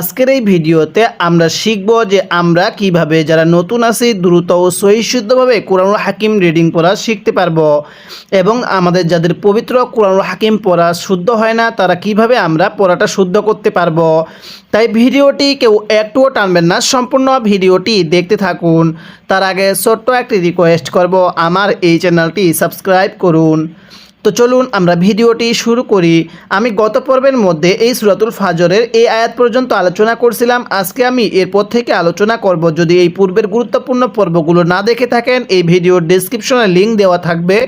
আজকের এই ভিডিওতে আমরা শিখব যে আমরা কীভাবে যারা নতুন আছি, দ্রুত ও সহিশুদ্ধভাবে কোরআনুল হাকিম রিডিং পড়া শিখতে পারব এবং আমাদের যাদের পবিত্র কোরআনুল হাকিম পড়া শুদ্ধ হয় না, তারা কীভাবে আমরা পড়াটা শুদ্ধ করতে পারব। তাই ভিডিওটি কেউ একটুও টানবেন না, সম্পূর্ণ ভিডিওটি দেখতে থাকুন। তার আগে ছোট্ট একটি রিকোয়েস্ট করব, আমার এই চ্যানেলটি সাবস্ক্রাইব করুন। তো চলুন আমরা ভিডিওটি শুরু করি। আমি গত পর্বের মধ্যে এই সুরাতুল ফাজরের এই আয়াত পর্যন্ত আলোচনা করছিলাম। আজকে আমি এরপর থেকে আলোচনা করব। যদি এই পূর্বের গুরুত্বপূর্ণ পর্বগুলো না দেখে থাকেন, এই ভিডিওর ডিসক্রিপশনে লিঙ্ক দেওয়া থাকবে।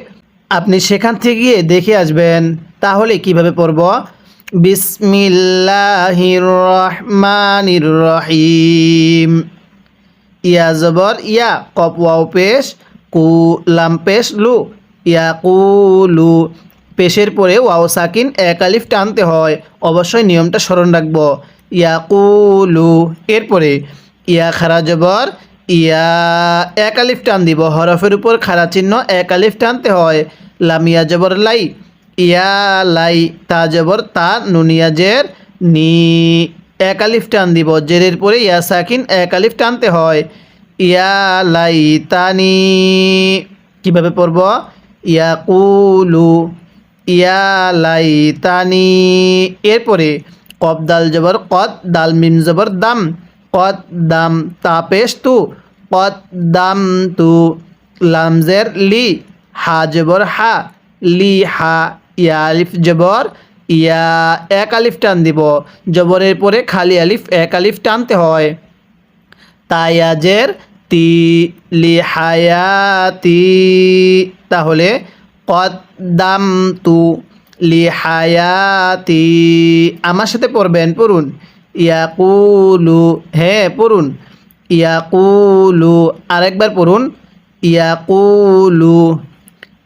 আপনি সেখান থেকে গিয়ে দেখে আসবেন। তাহলে কীভাবে পড়ব? বিসমিল্লাহির রহমানির রহিম ইয়া জবর, ইয়া, কপ, ওয়াও, পেশ, কু, লাম, পেশ, লু। ইয়াকুলু। পেশের পরে ওয়াও সাকিন এক আলিফ টানতে হয়। অবশ্যই নিয়মটা স্মরণ রাখব। ইয়াকুলু। এরপরে, ইয়া খারা জবর, ইয়া এক আলিফ টান দিব। হরফের উপর খারা চিহ্ন এক আলিফ টানতে হয়। লামিয়া জবর লাই, ইয়া লাই, তা জবর, তা নুনিয়া জের, নি এক আলিফ টান দিব। জেরের পরে ইয়া সাকিন এক আলিফ টানতে হয়। ইয়া লাই তানি কীভাবে পড়ব? ইয়াকুলু, ইয়া লাই তানি এরপরে কব দাল জবর, কদ দাল মিম জবর দাম কত দাম তাপেশ তু কত দাম তু লামজের লি, হা জবর হা, লি হা, ইয়া আলিফ জবর, ইয়া এক আলিফ টান দিব। জবরের পরে খালি আলিফ এক আলিফ টানতে হয়। তাই তায়াজের তি লিহায়াতি, তাহলে কদ্দাম তু লিহায়াতি। আমার সাথে পড়বেন, পড়ুন। ইয়াকুলু হ্যাঁ পড়ুন। ইয়াকুলু, আরেকবার পড়ুন। ইয়াকুলু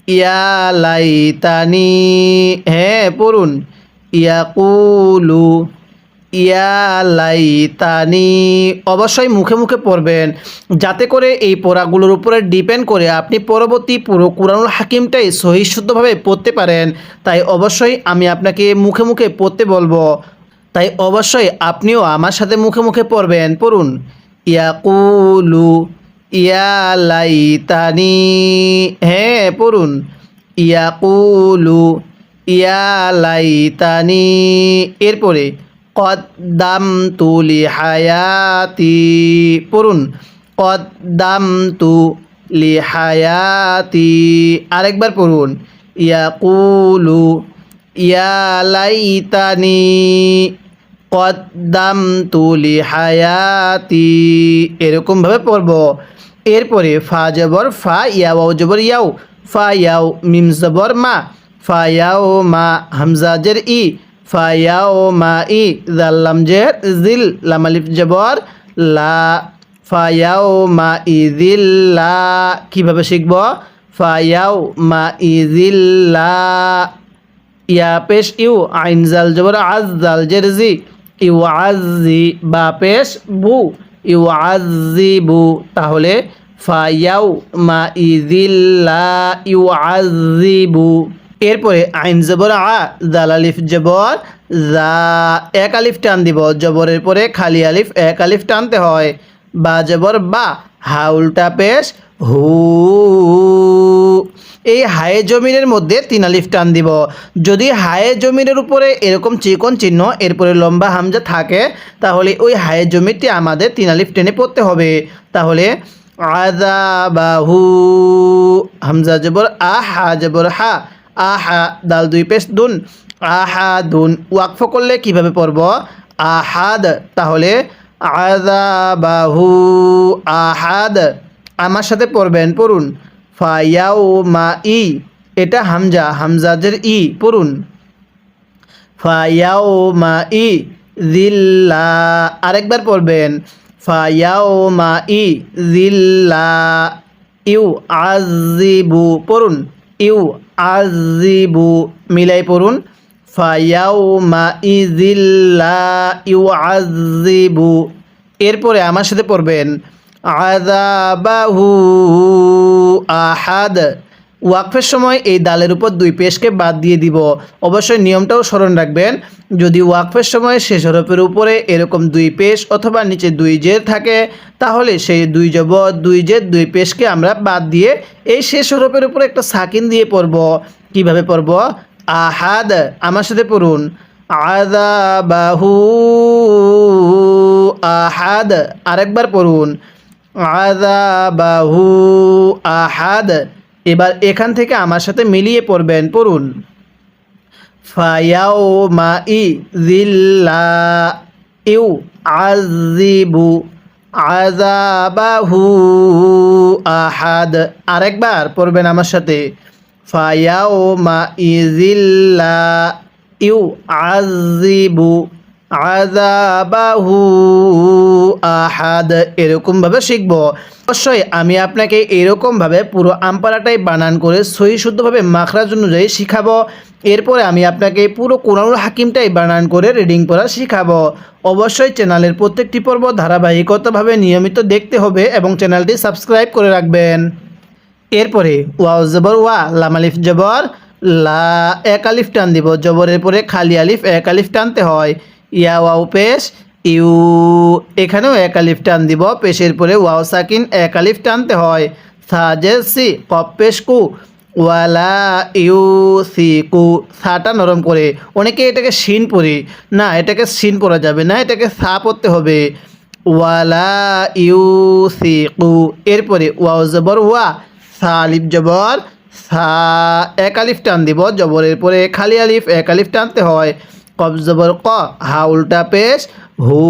ইয়ালাইতানি হ্যাঁ পড়ুন। ইয়াকুলু ইয়ালাইতানি অবশ্যই মুখে মুখে পড়বেন। যাতে করে এই পড়াগুলোর উপরে ডিপেন্ড করে আপনি পরবর্তী পুরো কোরআনুল হাকিমটাই সহিশুদ্ধভাবে পড়তে পারেন। তাই অবশ্যই আমি আপনাকে মুখে মুখে পড়তে বলব। তাই অবশ্যই আপনিও আমার সাথে মুখে মুখে পড়বেন। পড়ুন। ইয়াকুলু ইয়ালাইতানি হ্যাঁ পড়ুন। ইয়াকুলু ইয়ালাইতানি এরপরে কদ্দাম তুলি হায়াতি পড়ুন কদ্দাম তু লি হায়াতি আরেকবার পড়ুন, ইয়াকুলু ইয়ালাইতানি কদ্দাম তুলি হায়াতি এরকমভাবে পড়ব। এরপরে ফা জবর ফা, ইয়াও জবর ইয়াও, ফা ইয়াও মিম জবর মা, ফা ইয়াও মা হামজাজের ই ফা ইয়াও মা ই জাল্লাম জের জিল, লামালিফ জবর, লা ফা ইয়াও মা ই জিল লা কীভাবে শিখব? ফা মা ই জিল লা ইয়া পেশ, ইউ, আইন, জাল, জবর, আজ, জাল, জের, জি, ইউ, আজি বা, পেশ, বু, ইউ, আজি বু, তাহলে ফায়াউ মা ইদিল্লা ইউ আজিবু এরপরে আইন জবর আ, জাল আলিফ জবর, জা, এক আলিফ টান দিব। জবরের পরে খালি আলিফ, এক আলিফ টানতে হয়। বা জবর বা, হা উল্টা পেশ, হু। এই হায়ে জমিনের মধ্যে তিন আলিফ টান দিব। যদি হায়ে জমিনের উপরে এরকম চিকন চিহ্ন, এরপরে লম্বা হামজা থাকে, তাহলে ওই হায়ে জমিটি আমাদের তিন আলিফ টেনে পড়তে হবে। তাহলে আদা বাহু হামজা জবর আ, হা জবর হা আহা দাল দুই পেশ দুন। আহা দুন ওয়াকফ করলে কীভাবে পড়ব? আহাদ, তাহলে আদাবাহু আহাদ। আমার সাথে পড়বেন, পড়ুন। ফায়াও মা ই এটা হামজা, হামজাজের ই, পড়ুন। ফায়াও মা ই জিল্লা, আরেকবার পড়বেন। ফায়াও মা ই জিল্লা, ইউ আজিবু পড়ুন। ইউ আজিবু মিলাই পড়ুন। ফায়াউমা ই ইউ আজিবু এরপরে আমার সাথে পড়বেন আদাবাহু আহাদ। ওয়াকফের সময় এই দালের উপর দুই পেশকে বাদ দিয়ে দিব। অবশ্যই নিয়মটাও স্মরণ রাখবেন, যদি ওয়াকফের সময় শেষ হরফের উপরে এরকম দুই পেশ অথবা নিচে দুই জের থাকে, তাহলে সেই দুই জব দুই জের দুই পেশকে আমরা বাদ দিয়ে এই শেষ হরফের উপরে একটা সাকিন দিয়ে পড়ব। কীভাবে পড়ব? আহাদ, আমার সাথে পড়ুন। আদাবাহু আহাদ, আরেকবার পড়ুন। আদাবাহু আহাদ। এবার এখান থেকে আমার সাথে মিলিয়ে পড়বেন, পড়ুন। ফায়াও মা ই জিল্লা ইউ আজিবু আজাবাহু আহাদ। আরেকবার পড়বেন আমার সাথে। ফায়াও মা ইজিল্লা ইউ আজিবু আজাবাহু আহাদ। এরকমভাবে শিখব। অবশ্যই আমি আপনাকে এরকমভাবে পুরো আমপারাটাই বানান করে সহি শুদ্ধভাবে মাখরাজ অনুযায়ী শিখাবো। এরপরে আমি আপনাকে পুরো কোরআনুল হাকিমটাই বানান করে রিডিং পড়া শিখাবো। অবশ্যই চ্যানেলের প্রত্যেকটি পর্ব ধারাবাহিকতাভাবে নিয়মিত দেখতে হবে এবং চ্যানেলটি সাবস্ক্রাইব করে রাখবেন। এরপরে ওয়াও জবর ওয়া, লাম আলিফ জবর, লা এক আলিফ টান দিব। জবরের পরে খালি আলিফ এক আলিফ টানতে হয়। ইয়া ওয়াও পেশ, ইউ, এখানেও এক আলিফ টান দিব, পেশের পরে ওয়াও সাকিন এক আলিফ টানতে হয়। সাজে সি কপ পেশ কু, ওয়ালা ইউ সি কু, সাটা নরম করে। অনেকে এটাকে শিন পড়ি না, এটাকে শিন পরা যাবে না, এটাকে সা পড়তে হবে। ওয়ালা ইউ সি কু, এরপরে ওয়াও জবর ওয়া, সা আলিফ জবর, সা এক আলিফ টান দিব, জবরের পরে খালি আলিফ, এক আলিফ টানতে হয়। কব জবর ক, হা উল্টা পেশ, হু।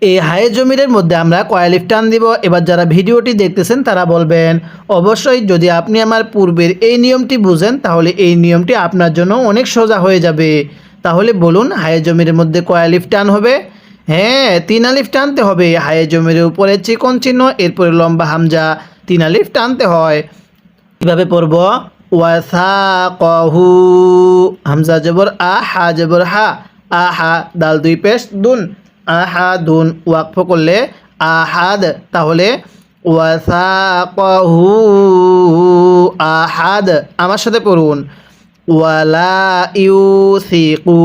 এই হায়ে জমিরের মধ্যে আমরা কয়ালিফ টান দিব? এবার যারা ভিডিওটি দেখতেছেন তারা বলবেন, অবশ্যই যদি আপনি আমার পূর্বের এই নিয়মটি বুঝেন, তাহলে এই নিয়মটি আপনার জন্য অনেক সোজা হয়ে যাবে। তাহলে বলুন, হায়ে জমিরের মধ্যে কয়ালিফ টান হবে? হ্যাঁ তিন আলিফ টানতে হবে। হায়ে জমির উপরে চিকন চিহ্ন, এরপরে লম্বা হামজা, তিন আলিফ টানতে হয়। কীভাবে পড়ব? ওয়াসা কহু হামজা জবর আ হা জবর হা, আহা, দাল দুই পেশ, দুন, আহা, দুন, ওয়াকফ করলে আহাদ, তাহলে ওয়াসা কহু আহাদ, আমার সাথে পড়ুন। ওয়ালা ইউ সিকু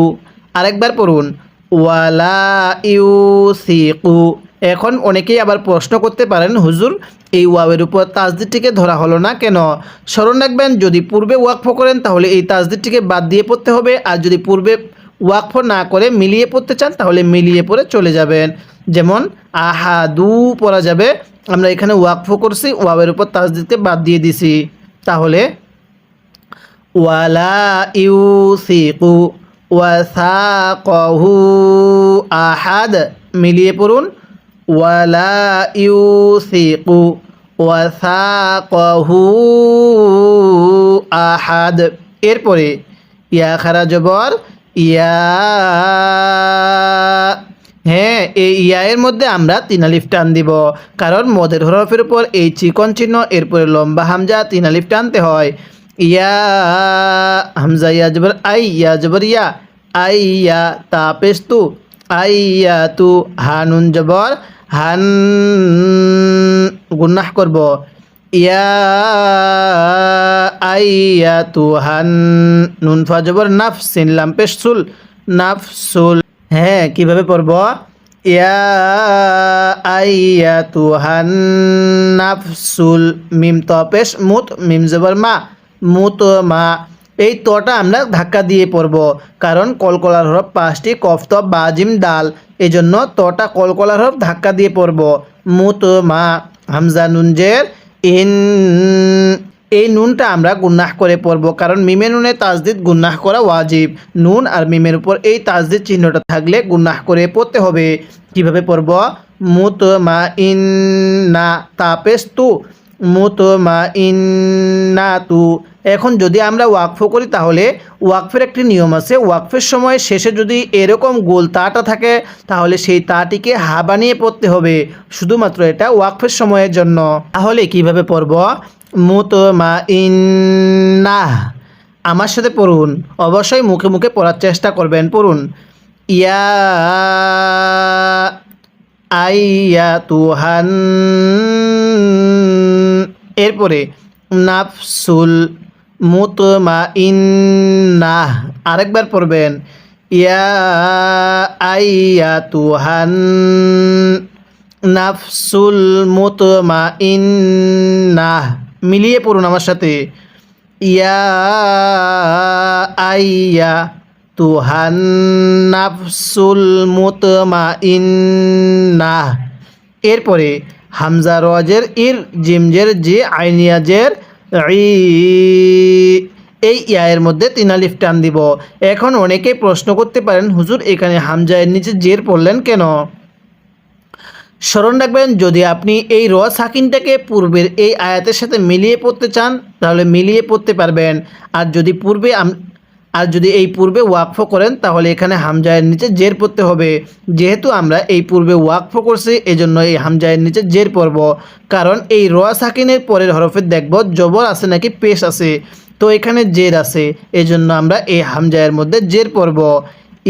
আরেকবার পড়ুন। ওয়ালা ইউ সিকু এখন অনেকেই আবার প্রশ্ন করতে পারেন, হুজুর এই ওয়াবের উপর তাজদিদটিকে ধরা হলো না কেন? স্মরণ রাখবেন, যদি পূর্বে ওয়াকফ করেন, তাহলে এই তাজদিদটিকে বাদ দিয়ে পড়তে হবে। আর যদি পূর্বে ওয়াকফ না করে মিলিয়ে পড়তে চান, তাহলে মিলিয়ে পড়ে চলে যাবেন। যেমন আহা দু পড়া যাবে। আমরা এখানে ওয়াকফ করছি ওয়াবের উপর তাজদিদকে বাদ দিয়ে দিছি। তাহলে, ওয়ালা ইউসিকু ওয়াসাকহু আহাদ, মিলিয়ে পড়ুন। ওয়ালা ইউ ইউসিকু ওয়াসাকহু আহাদ। এরপরে, ইয়া খারা জবর, ইয়া হ্যাঁ এই ইয়ায়ের মধ্যে আমরা তিন আলিফ টান দিব। কারণ মদের হরফের উপর এই চিকন চিহ্ন, এরপরে লম্বা হামজা, তিন আলিফ টানতে হয়। ইয়া, হামজা, ইয়া জবর, আই, ইয়া জবর, ইয়া, আই, ইয়া, তা পেশ তু, আই, ইয়া তু হানুন জবর, হান গুন্নাহ করব। ইয়া আইয়া তু হান নুন ফা জবর নাফ সিনলাম পেশ নাফসুল। হ্যাঁ কীভাবে পড়ব? ইয়া আইয়া তু হান নাফসুল, মিম ত পেশ, মুত, মিম জবর মা, মুত মা। এই তটা আমরা ধাক্কা দিয়ে পড়ব, কারণ কলকলার হরফ পাঁচটি কফত বাজিম ডাল। এই জন্য তটা কলকলার হরফ ধাক্কা দিয়ে পড়ব, মুত মা। হামজা নুনজের ইন, এই নুনটা আমরা গুন্নাহ করে পড়ব, কারণ মিমে নুনে তাজদিদ গুন্নাহ করা ওয়াজিব। নুন আর মিমের উপর এই তাজদিদ চিহ্নটা থাকলে গুন্নাহ করে পড়তে হবে। কীভাবে পড়ব? মুত মা ইন না তাপেস তু মুত মা ইন না তু এখন যদি আমরা ওয়াকফ করি তাহলে ওয়াকফের একটি নিয়ম আছে, ওয়াকফের সময় শেষে যদি এরকম গোল তাটা থাকে, তাহলে সেই তাটিকে হা বানিয়ে পড়তে হবে, শুধুমাত্র এটা ওয়াকফের সময়ের জন্য। তাহলে কীভাবে পড়ব? মুত মা ইন না আমার সাথে পড়ুন, অবশ্যই মুখে মুখে পড়ার চেষ্টা করবেন, পড়ুন। ইয়া আইয়া তুহান এরপরে, নাফসুল মুতমাইন্নাহ, আরেকবার পড়বেন, ইয়া আইয়াতুহান নাফসুল মুতমাইন্নাহ, মিলিয়ে পড়ুন আমার সাথে, ইয়া আইয়া তুহান নাফসুল মুতমাইন্নাহ। এরপরে হামজা রজের ইর, জিমজের জি, আইনিয়াজের ই। এই ইয়ায়ের মধ্যে তিন আলিফ টান দিব। এখন অনেকেই প্রশ্ন করতে পারেন, হুজুর, এখানে হামজায়ের নিচে জের পড়লেন কেন? স্মরণ রাখবেন, যদি আপনি এই র সাকিনটাকে পূর্বের এই আয়াতের সাথে মিলিয়ে পড়তে চান, তাহলে মিলিয়ে পড়তে পারবেন। আর যদি পূর্বে আর যদি এই পূর্বে ওয়াকফ করেন, তাহলে এখানে হামজায়ের নিচে জের পড়তে হবে। যেহেতু আমরা এই পূর্বে ওয়াকফ করছি, এজন্য এই হামজায়ের নিচে জের পড়ব। কারণ এই র সাকিনের পরের হরফে দেখব, জবর আছে নাকি পেশ আছে। তো এখানে জের আছে, এজন্য আমরা এই হামজায়ের মধ্যে জের পড়ব।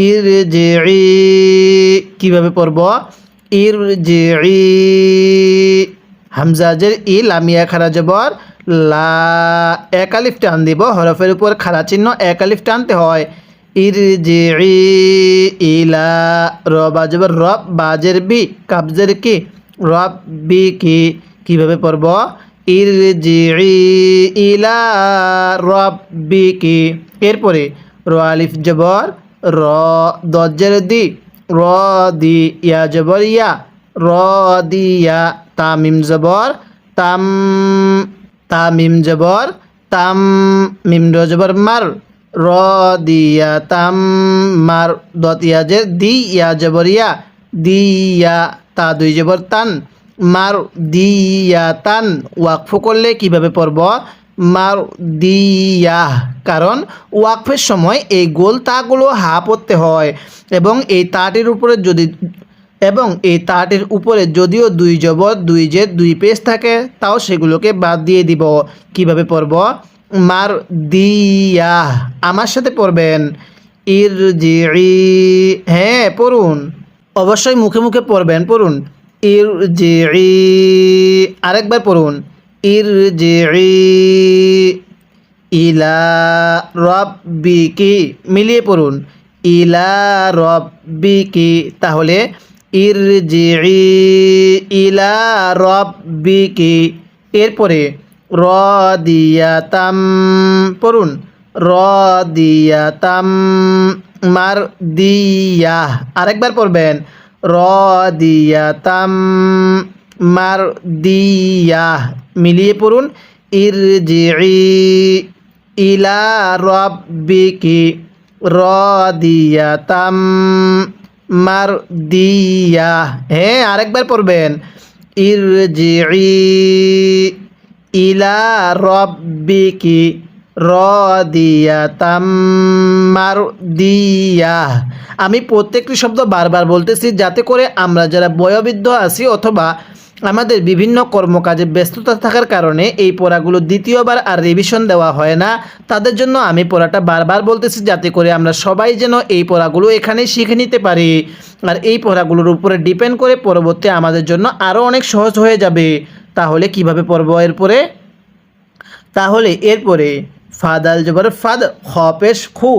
ইর জে কীভাবে পড়ব? ইর জে হামজাজের ই, লামিয়া খারা জবর লা এক আলিফ টান দিব, হরফের উপর খারা চিহ্ন এক আলিফ টানতে হয়। ইর জে ইলা রবা রব, বাজের বি কাবজের কি? রব বি কি? কীভাবে পড়ব? ইর জে ইলা রব বি কি? এরপরে র আলিফ জবর, র দজ্জের দি, র দি ইয়া জবর ইয়া, র দিয়া তামিম জবর, তাম তামিম জবর তাম মিম জবর মার, র দিয়া তাম মার দতিয়া যে দি ইয়া জবর ইয়া, দিয়া তা দুই জবর তান, মার দিয়া তান, ওয়াকফ করলে কীভাবে পড়ব? মার দিয়া, কারণ ওয়াকফের সময় এই গোল তাগুলো হা পড়তে হয় এবং এই তাটির উপরে যদি এবং এই তাটির উপরে যদিও দুই জবর, দুই যে দুই পেজ থাকে, তাও সেগুলোকে বাদ দিয়ে দিব। কীভাবে পড়ব? মার দিয়া। আমার সাথে পড়বেন। ইর জি হ্যাঁ পড়ুন। অবশ্যই মুখে মুখে পড়বেন, পড়ুন। ইর জি আরেকবার পড়ুন। ইর জি ইলা রব্বিকি। মিলিয়ে পড়ুন। ইলা রব্বিকি। তাহলে ইরজিই ইলা রব্বিকি। এরপরে র দিয়াতাম পড়ুন র দিয়াতাম মার দিয়া আরেকবার পড়বেন র দিয়াতাম মার দিয়া মিলিয়ে পড়ুন ইরজিই ইলা রব্বিকি, রদিয়াতাম মার দিয়া। হ্যাঁ আরেকবার পড়বেন। ইরজিই ইলা রব্বিকি দিয়া। আমি প্রত্যেকটি শব্দ বারবার বলতেছি যাতে করে আমরা যারা বয়োবৃদ্ধ আছি অথবা আমাদের বিভিন্ন কর্মকাজে ব্যস্ততা থাকার কারণে এই পড়াগুলো দ্বিতীয়বার আর রিভিশন দেওয়া হয় না। তাদের জন্য আমি পড়াটা বারবার বলতেছি যাতে করে আমরা সবাই যেন এই পড়াগুলো এখানে শিখে নিতে পারি। আর এই পড়াগুলোর উপরে ডিপেন্ড করে পরবর্তী আমাদের জন্য আরও অনেক সহজ হয়ে যাবে। তাহলে কীভাবে পড়ব এরপরে? তাহলে এরপরে ফাদাল জবর ফাদ হপেশ খু,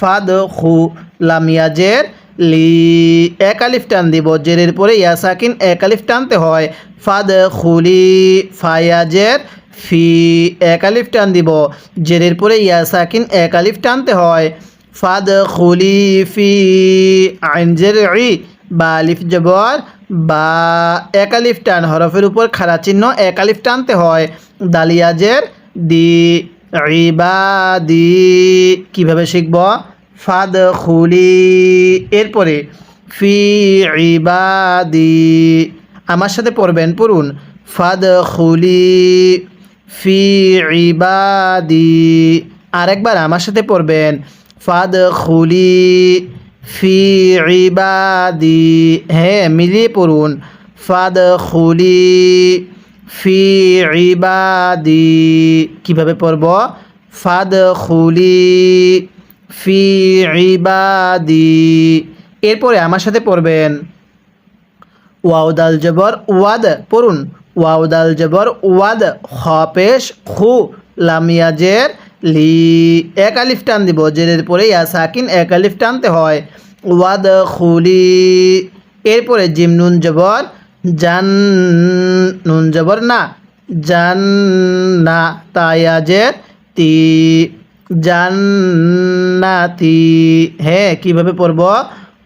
ফাদ খু লামিয়াজের লি, এক আলিফ টান দিব, জেরের পরে ইয়াসাকিন এক আলিফ টানতে হয়। ফাদ খুলি ফায়াজের ফি, এক আলিফ টান দিব, জেরের পরে ইয়াসাকিন এক আলিফ টানতে হয়। ফাদ খুলি ফি আইনজের ই বা আলিফ জবর, বা এক আলিফ টান, হরফের উপর খারা চিহ্ন এক আলিফ টানতে হয়। দালিয়াজের দি, ইবাদি, কীভাবে শিখব? ফাদ খুলি এরপরে, ফি ইবাদি। আমার সাথে পড়বেন, পড়ুন। ফাদ খুলি ফি ইবাদি। আরেকবার আমার সাথে পড়বেন ফাদ খুলি ফি ইবাদি। হ্যাঁ মিলিয়ে পড়ুন। ফাদ খুলি ফি ইবাদি। কীভাবে পড়ব? ফাদ খুলি ফি ইবাদি। এরপরে আমার সাথে পড়বেন। ওয়াউদাল জবর, ওয়াদ, পড়ুন। ওয়াও দাল জবর, ওয়াদ, খ পেশ, খু লামিয়াজের লি। এক আলিফ টান দিব জেরের পরে ইয়া সাকিন, এক আলিফ টানতে হয়। ওয়াদ খুলি এরপরে জিম নুন জবর, জান, নুন জবর না, জান, না তায়াজের তি। জান্নাতি। হ্যাঁ কীভাবে পড়ব?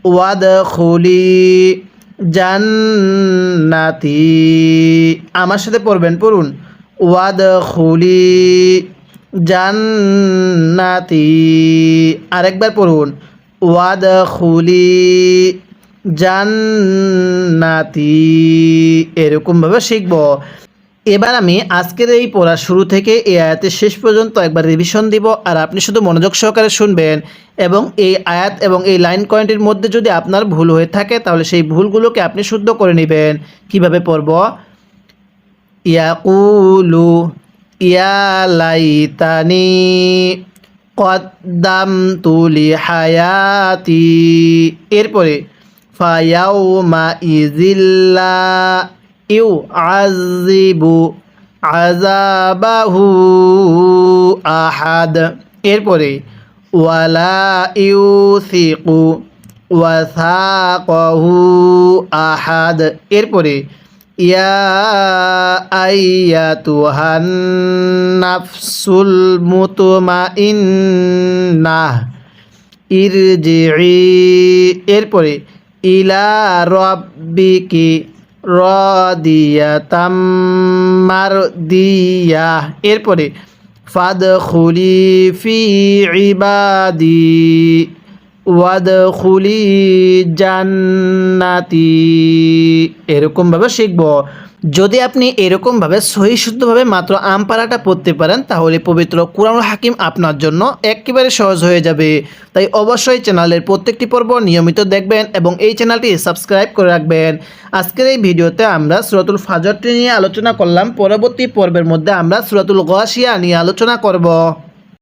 ওয়াদ খুলি জান্নাতি। আমার সাথে পড়বেন, পড়ুন। ওয়াদ খুলি জান্নাতি। আরেকবার পড়ুন। ওয়াদ খুলি জান্নাতি। এরকমভাবে শিখব। এবার আমি আজকের এই পড়া শুরু থেকে এই আয়াতের শেষ পর্যন্ত একবার রিভিশন দিব, আর আপনি শুধু মনোযোগ সহকারে শুনবেন এবং এই আয়াত এবং এই লাইন কয়েন্টের মধ্যে যদি আপনার ভুল হয়ে থাকে, তাহলে সেই ভুলগুলোকে আপনি শুদ্ধ করে নেবেন। কীভাবে পড়ব? ইয়াকুলু ইয়ালাইতানি কদ্দাম তুলি হায়াতি এরপরে, ফায়াউমা ইজিল্লা ইউ আজিবু আজাবাহু আহাদ। এরপরে, ওয়ালা ইউসিকু ওয়াসাকহু আহাদ। এরপরে, ইয়া আইয়াতুহান নাফসুল মুতমাইন্নাহ ইরজিই এরপরে, ইলা রব্বিকি রদিয়াতাম মারদিয়া। এরপরে ফাদ খুলি ফি ইবাদি। ওয়াদ জান্নাতি। এরকমভাবে শিখব। যদি আপনি এরকমভাবে সহি শুদ্ধভাবে মাত্র আম পাড়াটা পড়তে পারেন, তাহলে পবিত্র কুরআনুল হাকিম আপনার জন্য একেবারে সহজ হয়ে যাবে। তাই অবশ্যই চ্যানেলের প্রত্যেকটি পর্ব নিয়মিত দেখবেন এবং এই চ্যানেলটি সাবস্ক্রাইব করে রাখবেন। আজকের এই ভিডিওতে আমরা সুরাতুল ফাজরটি নিয়ে আলোচনা করলাম। পরবর্তী পর্বের মধ্যে আমরা সুরাতুল গাশিয়া নিয়ে আলোচনা করব।